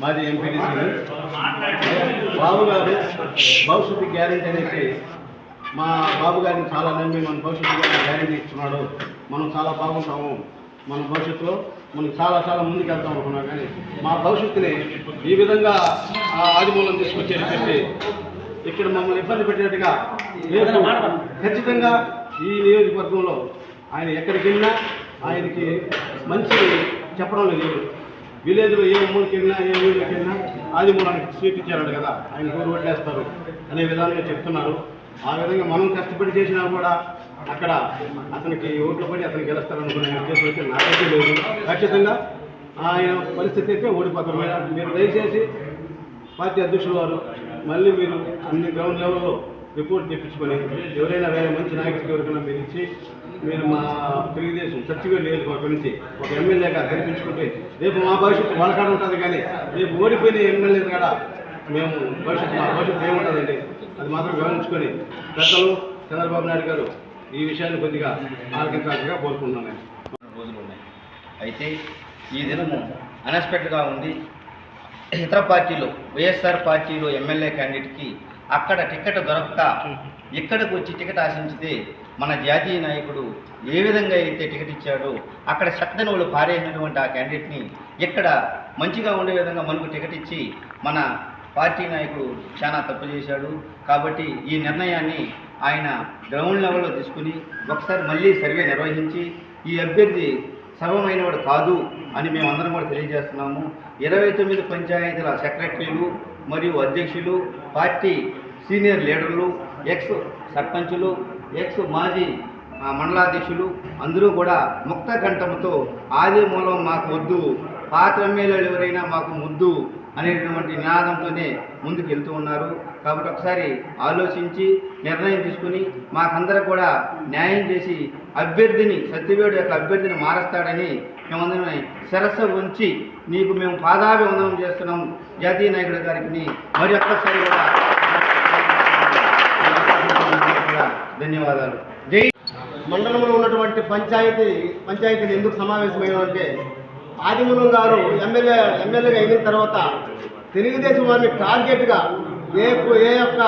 మాది ఎంపీడీసీ బాబు గారు భవిష్యత్తు గ్యారెంటీ అనేసి మా బాబు గారిని చాలా నమ్మి మన భవిష్యత్తు గారిని గ్యారెంటీ ఇస్తున్నాడు. మనం చాలా బాగుంటాము. మన భవిష్యత్తులో మనం చాలా చాలా ముందుకు వెళ్తాం అనుకున్నాం కానీ మా భవిష్యత్తుని ఈ విధంగా ఆదిమూలం తీసుకొచ్చేది చెప్పి ఇక్కడ మమ్మల్ని ఇబ్బంది పెట్టినట్టుగా ఖచ్చితంగా ఈ నియోజకవర్గంలో ఆయన ఎక్కడికి వెళ్ళినా ఆయనకి మంచి చెప్పడం లేదు. విలేజ్లో ఏ ఊరికి వెళ్ళినా ఏ ఊళ్ళకి వెళ్ళినా ఆదిమూలానికి సీట్ ఇచ్చారు కదా ఆయన ఊరు ఓట్లేస్తారు అనే విధానంగా చెప్తున్నారు. ఆ విధంగా మనం కష్టపడి చేసినా కూడా అక్కడ అతనికి ఓట్లు పడి అతనికి గెలుస్తారనుకునే ఉద్దేశం అయితే నాకైతే లేదు. ఖచ్చితంగా ఆయన పరిస్థితి అయితే ఓడిపోతారు. మీరు మీరు దయచేసి పార్టీ అధ్యక్షుల వారు మళ్ళీ మీరు అన్ని గ్రౌండ్ లెవెల్లో రిపోర్ట్ తెప్పించుకొని ఎవరైనా వేరే మంచి నాయకుడికి ఎవరికైనా మీరు ఇచ్చి మీరు మా తెలుగుదేశం సత్యవేడు నియోజకవర్గం నుంచి ఒక ఎమ్మెల్యేగా కనిపించుకుంటే రేపు మా భవిష్యత్తు వాళ్ళకాడ ఉంటుంది కానీ రేపు ఓడిపోయిన ఎమ్మెల్యే కూడా మేము భవిష్యత్తు మా భవిష్యత్తు ఏముంటుందండి? అది మాత్రం గమనించుకొని పెద్దలు చంద్రబాబు నాయుడు గారు ఈ విషయాన్ని కొద్దిగా ఆలకించాల్సిగా కోరుకుంటున్నాను రోజులు ఉన్నాయి అయితే ఈ దినము అన్ఎక్స్పెక్టెడ్గా ఉంది. ఇతర పార్టీలు వైఎస్ఆర్ పార్టీలో ఎమ్మెల్యే క్యాండిడేట్కి అక్కడ టికెట్ దొరక్క ఇక్కడికి వచ్చి టికెట్ ఆశించితే మన జాతీయ నాయకుడు ఏ విధంగా అయితే టికెట్ ఇచ్చాడో అక్కడ చక్కని వాళ్ళు పారేసినటువంటి ఆ క్యాండిడేట్ని ఇక్కడ మంచిగా ఉండే విధంగా మనకు టికెట్ ఇచ్చి మన పార్టీ నాయకుడు చాలా తప్పు చేశాడు. కాబట్టి ఈ నిర్ణయాన్ని ఆయన గ్రౌండ్ లెవెల్లో తీసుకుని ఒకసారి మళ్ళీ సర్వే నిర్వహించి ఈ అభ్యర్థి సర్వమైనవాడు కాదు అని మేమందరం కూడా తెలియజేస్తున్నాము. ఇరవై తొమ్మిది పంచాయతీల సెక్రటరీలు మరియు అధ్యక్షులు పార్టీ సీనియర్ లీడర్లు ఎక్స్ సర్పంచులు ఎక్స్ మాజీ మండలాధ్యక్షులు అందరూ కూడా ముక్త కంఠంతో ఆది మూలం మాకు వద్దు పాత మీద ఎవరైనా మాకు ముద్దు అనేటువంటి నినాదంతోనే ముందుకు వెళ్తూ ఉన్నారు. కాబట్టి ఒకసారి ఆలోచించి నిర్ణయం తీసుకుని మాకందరూ కూడా న్యాయం చేసి అభ్యర్థిని సత్యవేడు యొక్క అభ్యర్థిని మారుస్తాడని మేమందరం శిరస్సు ఉంచి నీకు మేము పాదాభివందనం చేస్తున్నాం జాతీయ నాయకుడు గారికి మరి ఒక్కసారి కూడా ధన్యవాదాలు. జై మండలంలో ఉన్నటువంటి పంచాయతీ పంచాయతీలు ఎందుకు సమావేశమైన అంటే ఆదిమూలం గారు ఎమ్మెల్యే ఎమ్మెల్యేగా అయిన తర్వాత తెలుగుదేశం వారిని టార్గెట్గా ఏ ఏ యొక్క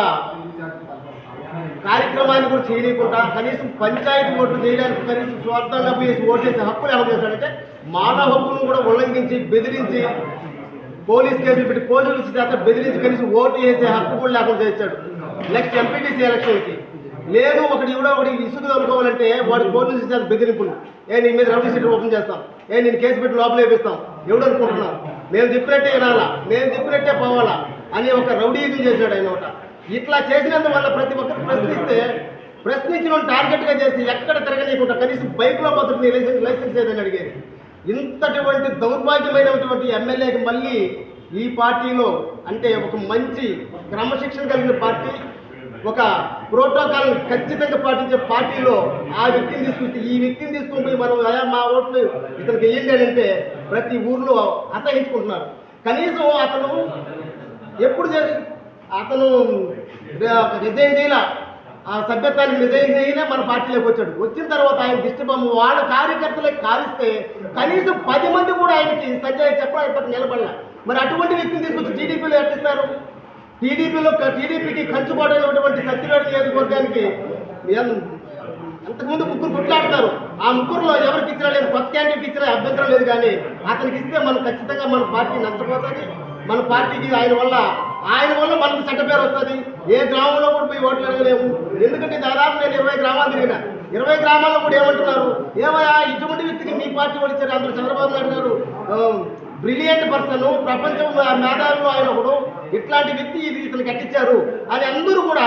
కార్యక్రమాన్ని కూడా చేయలేకుండా కనీసం పంచాయతీ ఓట్లు చేయడానికి కనీసం స్వార్థంగా పోయేసి ఓటేసే హక్కులు ఎవరు చేశాడంటే మానవ హక్కులను కూడా ఉల్లంఘించి బెదిరించి పోలీస్ కేసులు పెట్టి పోలీసుల చేత బెదిరించి కనీసం ఓటు వేసే హక్కు కూడా లేకుండా చేశాడు. నెక్స్ట్ ఎంపీటీసీ ఎలక్షన్కి. లేదు ఒకటి కూడా ఒకటి ఇసుకు అనుకోవాలంటే వాడి పోలీసు చేత బెదిరింపులు. ఏ నీ మీద రౌడీ సీట్ ఓపెన్ చేస్తాం. ఏ నేను కేసు పెట్టి లోపల వేపిస్తాం. ఎవడు అనుకుంటున్నాం మేము తిప్పినట్టే వినాలా మేము తిప్పినట్టే పోవాలా? అని ఒక రౌడీజం చేశాడు ఆయన ఒకట. ఇట్లా చేసినందువల్ల ప్రతి ఒక్కరు ప్రశ్నిస్తే ప్రశ్నించిన టార్గెట్గా చేసి ఎక్కడ తిరగలేకుండా కనీసం బైక్లో బతుకుని లైసెన్స్ లైసెన్స్ ఏదని అడిగేది. ఇంతటువంటి దౌర్భాగ్యమైనటువంటి ఎమ్మెల్యేకి మళ్ళీ ఈ పార్టీలో అంటే ఒక మంచి క్రమశిక్షణ కలిగిన పార్టీ ఒక ప్రోటోకాల్ ఖచ్చితంగా పాటించే పార్టీలో ఆ వ్యక్తిని తీసుకొస్తే ఈ వ్యక్తిని తీసుకొని పోయి మనం అయా మా ఓట్లు ఇతనికి వేయండి అని అంటే ప్రతి ఊర్లో అసహించుకుంటున్నారు. కనీసం అతను ఎప్పుడు చేసి అతను రిజైన్ చేయాల ఆ సభ్యత్వాన్ని రిజైన్ చేయనే మన పార్టీలోకి వచ్చాడు. వచ్చిన తర్వాత ఆయన దిష్టిబొమ్మ వాళ్ళ కార్యకర్తలకు కాలిస్తే కనీసం పది మంది కూడా ఆయనకి సంజయ్ చెప్పడం ఇప్పటికి నిలబడలే. మరి అటువంటి వ్యక్తిని తీసుకొచ్చి టీడీపీలో ఎట్టిస్తారు? టీడీపీలో టీడీపీకి కంచుబాటైనటువంటి సత్యవేడ నియోజకవర్గానికి ఏం- అంతకుముందు ముగ్గురు కొట్లాడతారు. ఆ ముగ్గురులో ఎవరికి ఇచ్చినా లేదు కొత్త క్యాండిడేట్ ఇచ్చినా అభ్యంతరం లేదు కానీ అతనికి ఇస్తే మనం ఖచ్చితంగా మన పార్టీ నష్టపోతుంది. మన పార్టీకి ఆయన వల్ల ఆయన వల్ల మనకు చెడ్డ పేరు వస్తుంది. ఏ గ్రామంలో కూడా పోయి ఓట్లు అడగలేము. ఎందుకంటే దాదాపు నేను ఇరవై గ్రామాలు తిరిగిన. ఇరవై గ్రామాల్లో కూడా ఏమంటున్నారు? ఏమయ్యా ఇటువంటి వ్యక్తికి మీ పార్టీ వాళ్ళు ఇచ్చారు. అందరూ చంద్రబాబు నాయుడు గారు బ్రిలియంట్ పర్సన్ ప్రపంచం మేధావులు ఆయన ఒకడు. ఇట్లాంటి వ్యక్తి ఇది ఇతను కట్టించారు అని అందరూ కూడా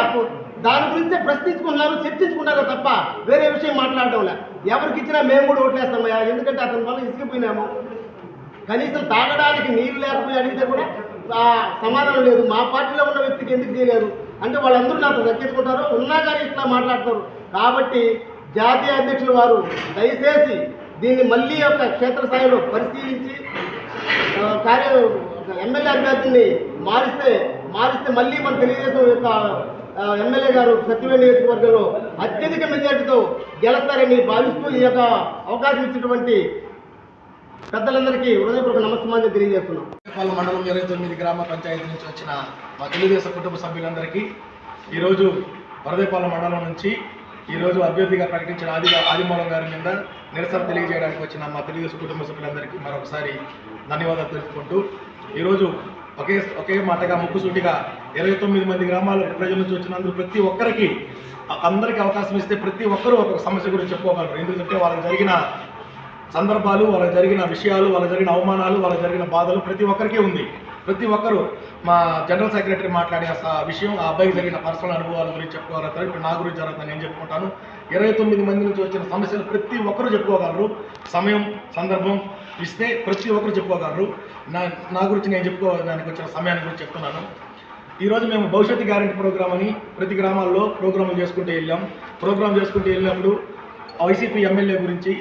దాని గురించే ప్రశ్నించుకున్నారు చర్చించుకున్నారు తప్ప వేరే విషయం మాట్లాడడం లే ఎవరికి ఇచ్చినా మేము కూడా ఓట్లేస్తామయ్యా. ఎందుకంటే అతని వల్ల ఇసుకుపోయినాము కనీసం తాగడానికి నీళ్ళు లేకపోయి అడిగితే కూడా సమాధానం లేదు. మా పార్టీలో ఉన్న వ్యక్తికి ఎందుకు చేయలేరు? అంటే వాళ్ళందరూ నాతో దక్కించుకుంటారు ఉన్నా కానీ ఇట్లా మాట్లాడతారు. కాబట్టి జాతీయ అధ్యక్షులు వారు దయచేసి దీన్ని మళ్ళీ యొక్క క్షేత్రస్థాయిలో పరిశీలించి కార్య ఎమ్మెల్యే అభ్యర్థిని మారిస్తే మారిస్తే మళ్ళీ మన తెలుగుదేశం యొక్క ఎమ్మెల్యే గారు సత్యవేణి నియోజకవర్గంలో అత్యధిక మెజార్టీతో గెలుస్తారని భావిస్తూ ఈ యొక్క అవకాశం ఇచ్చినటువంటి పెద్దలందరికీ హృదయపూర్వక నమస్కారం తెలియజేస్తున్నాం. మండలం ఇరవై తొమ్మిది గ్రామ పంచాయతీ నుంచి వచ్చిన మా తెలుగుదేశం కుటుంబ సభ్యులందరికీ ఈరోజు వరదేపాలెం మండలం నుంచి ఈరోజు అభ్యర్థిగా ప్రకటించిన ఆది ఆదిమూలం గారి మీద నిరసన తెలియజేయడానికి వచ్చిన మా తెలుగుదేశం కుటుంబ సభ్యులందరికీ మరొకసారి ధన్యవాదాలు తెలుపుకుంటూ ఈరోజు ఒకే ఒకే మాటగా ముక్కుసూటిగా ఇరవై తొమ్మిది మంది గ్రామాల ప్రజల నుంచి వచ్చినందుకు ప్రతి ఒక్కరికి అందరికీ అవకాశం ఇస్తే ప్రతి ఒక్కరూ ఒక సమస్య గురించి చెప్పుకోగలరు. ఎందుకంటే వాళ్ళకి జరిగిన సందర్భాలు వాళ్ళకి జరిగిన విషయాలు వాళ్ళకి జరిగిన అవమానాలు వాళ్ళకి జరిగిన బాధలు ప్రతి ఒక్కరికి ఉంది. ప్రతి ఒక్కరు మా జనరల్ సెక్రటరీ మాట్లాడే ఆ విషయం ఆ అబ్బాయికి జరిగిన పర్సనల్ అనుభవాల గురించి చెప్పుకోగలుగుతారు ఇప్పుడు నా గురించి జరుగుతుంది నేను చెప్పుకుంటాను. ఇరవై తొమ్మిది మంది నుంచి వచ్చిన సమస్యలు ప్రతి ఒక్కరు చెప్పుకోగలరు. సమయం సందర్భం ఇస్తే ప్రతి ఒక్కరు చెప్పుకోగలరు. నా నా గురించి నేను చెప్పుకోవడానికి వచ్చిన సమయాన్ని గురించి చెప్తున్నాను. ఈరోజు మేము భవిష్యత్తు గ్యారంటీ ప్రోగ్రామ్ అని ప్రతి గ్రామాల్లో ప్రోగ్రాములు చేసుకుంటూ వెళ్ళాం. ప్రోగ్రామ్ చేసుకుంటూ వెళ్ళినప్పుడు వైసీపీ ఎమ్మెల్యే గురించి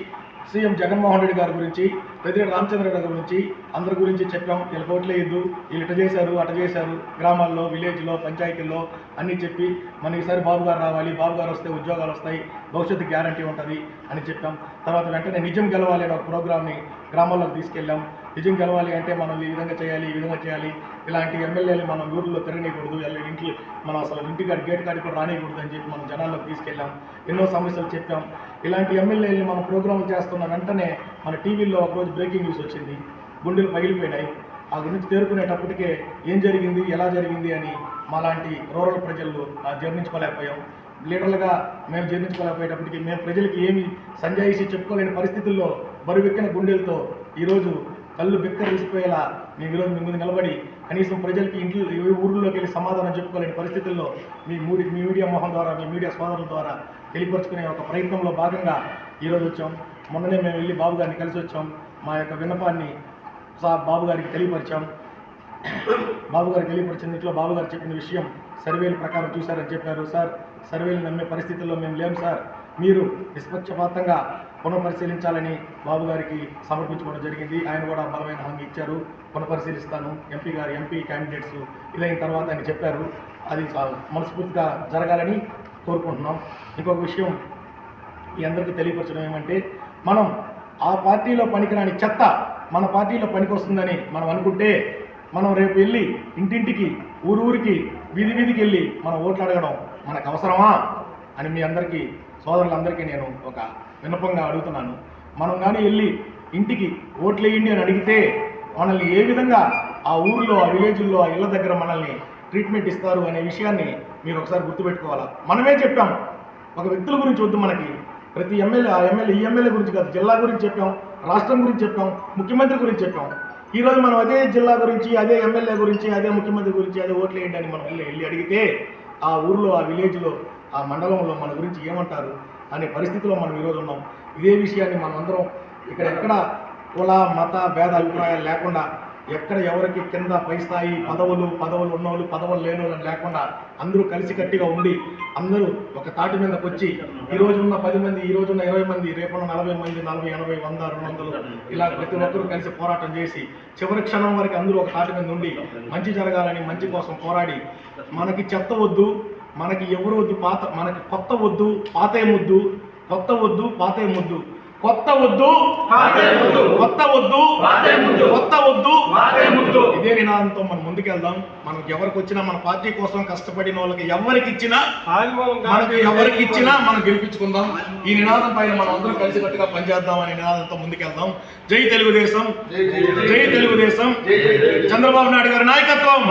సీఎం జగన్మోహన్ రెడ్డి గారి గురించి పెద్దిరెడ్డి రామచంద్ర గారి గురించి అందరి గురించి చెప్పాం. వీళ్ళు కోట్లు వీళ్ళు ఇట చేశారు అట చేశారు. గ్రామాల్లో విలేజ్లో పంచాయతీల్లో అన్నీ చెప్పి మన ఈసారి బాబు గారు రావాలి బాబు గారు వస్తే ఉద్యోగాలు వస్తాయి భవిష్యత్తు గ్యారంటీ ఉంటుంది అని చెప్పాం. తర్వాత వెంటనే నిజం గెలవాలి అనే ఒక ప్రోగ్రామ్ని గ్రామాల్లోకి తీసుకెళ్ళాం. నిజం గెలవాలి అంటే మనం ఈ విధంగా చేయాలి ఈ విధంగా చేయాలి. ఇలాంటి ఎమ్మెల్యేలు మనం ఊర్లో తిరగనీయకూడదు ఇలా ఇంట్లో మనం అసలు ఇంటి కాడి గేట్ కాడికి కూడా రానియకూడదు అని చెప్పి మనం జనాల్లోకి తీసుకెళ్ళాం. ఎన్నో సమస్యలు చెప్పాం. ఇలాంటి ఎమ్మెల్యేలు మనం ప్రోగ్రాంలు చేస్తున్న వెంటనే మన టీవీలో ఒకరోజు బ్రేకింగ్ న్యూస్ వచ్చింది. గుండెలు పగిలిపోయినాయి. ఆ గురించి తేరుకునేటప్పటికే ఏం జరిగింది ఎలా జరిగింది అని మాలాంటి రూరల్ ప్రజలు జీర్ణించుకోలేకపోయాం. లీడర్లుగా మేము జీర్ణించుకోలేకపోయేటప్పటికి మేము ప్రజలకి ఏమి సంజాయిషి చెప్పుకోలేని పరిస్థితుల్లో బరువెక్కిన గుండెలతో ఈరోజు కళ్ళు బిక్కరిసిపోయేలా మీ విలువ మీ ముందు నిలబడి కనీసం ప్రజలకి ఇంట్లో ఏ ఊర్లోకి వెళ్ళి సమాధానం చెప్పుకోలేని పరిస్థితుల్లో మీ మూడి మీ మీడియా మొహం ద్వారా మీ మీడియా సోదరుల ద్వారా తెలియపరుచుకునే ఒక ప్రయత్నంలో భాగంగా ఈరోజు వచ్చాం. మొన్ననే మేము వెళ్ళి బాబు గారిని కలిసి వచ్చాం. మా యొక్క విన్నపాన్ని సా బాబు గారికి తెలియపరిచాం. బాబు గారు తెలియపరిచిన ఇంట్లో బాబు గారు చెప్పిన విషయం సర్వేల ప్రకారం చూశారని చెప్పారు. సార్ సర్వేలు నమ్మే పరిస్థితుల్లో మేము లేము సార్. మీరు నిష్పక్షపాతంగా పునఃపరిశీలించాలని బాబు గారికి సమర్పించుకోవడం జరిగింది. ఆయన కూడా బలమైన హామీ ఇచ్చారు. పునఃపరిశీలిస్తాను. ఎంపీ గారు ఎంపీ క్యాండిడేట్స్ ఇదైన తర్వాత ఆయన చెప్పారు. అది మనస్ఫూర్తిగా జరగాలని కోరుకుంటున్నాం. ఇంకొక విషయం మీ అందరికీ తెలియపరచడం ఏమంటే మనం ఆ పార్టీలో పనికిరాని చెత్త మన పార్టీలో పనికొస్తుందని మనం అనుకుంటే మనం రేపు వెళ్ళి ఇంటింటికి ఊరు ఊరికి వీధి వీధికి వెళ్ళి మనం ఓట్లు అడగడం మనకు అవసరమా అని మీ అందరికీ సోదరులందరికీ నేను ఒక విన్నపంగా అడుగుతున్నాను. మనం కానీ వెళ్ళి ఇంటికి ఓట్లేయండి అని అడిగితే మనల్ని ఏ విధంగా ఆ ఊరిలో ఆ విలేజ్లో ఆ ఇళ్ళ దగ్గర మనల్ని ట్రీట్మెంట్ ఇస్తారు అనే విషయాన్ని మీరు ఒకసారి గుర్తుపెట్టుకోవాలా? మనమే చెప్పాం. ఒక వ్యక్తుల గురించి వద్దు మనకి. ప్రతి ఎమ్మెల్యే ఆ ఎమ్మెల్యే ఈ ఎమ్మెల్యే గురించి కాదు జిల్లా గురించి చెప్పాం రాష్ట్రం గురించి చెప్పాం ముఖ్యమంత్రి గురించి చెప్పాం. ఈరోజు మనం అదే జిల్లా గురించి అదే ఎమ్మెల్యే గురించి అదే ముఖ్యమంత్రి గురించి అదే ఓట్లు వేయండి అని మనం వెళ్ళి వెళ్ళి అడిగితే ఆ ఊర్లో ఆ విలేజ్లో ఆ మండలంలో మన గురించి ఏమంటారు? అనే పరిస్థితిలో మనం ఈరోజు ఉన్నాం. ఇదే విషయాన్ని మనమందరం ఇక్కడ ఎక్కడ కుల మత భేద అభిప్రాయాలు లేకుండా ఎక్కడ ఎవరికి కింద పై స్థాయి పదవులు పదవులు ఉన్నోళ్ళు పదవులు లేని వాళ్ళని లేకుండా అందరూ కలిసికట్టిగా ఉండి అందరూ ఒక తాటి మీదకి వచ్చి ఈ రోజు ఉన్న పది మంది ఈ రోజున్న ఇరవై మంది రేపున్న నలభై మంది నలభై ఎనభై వంద రెండు వందలు ఇలా ప్రతి ఒక్కరూ కలిసి పోరాటం చేసి చివరి క్షణం వరకు అందరూ ఒక తాటి మీద ఉండి మంచి జరగాలని మంచి కోసం పోరాడి మనకి చెత్త వద్దు మనకి ఎవరు వద్దు పాత మనకి కొత్త వద్దు పాతే ముద్దు. కొత్త వద్దు పాతే ముద్దు. కొత్త వద్దు కొత్త వద్దు కొత్త వద్దు. ఇదే నినాదంతో మనం ముందుకెళ్దాం. మనకి ఎవరికి వచ్చినా మన పార్టీ కోసం కష్టపడిన వాళ్ళకి ఎవరికి ఇచ్చినా మనకి ఎవరికి ఇచ్చినా మనం గెలిపించుకుందాం. ఈ నినాదం పైన మనం అందరం కలిసికట్టుగా పనిచేద్దాం అనే నినాదంతో ముందుకెళ్దాం. జై తెలుగుదేశం. జై తెలుగుదేశం. చంద్రబాబు నాయుడు గారి నాయకత్వం.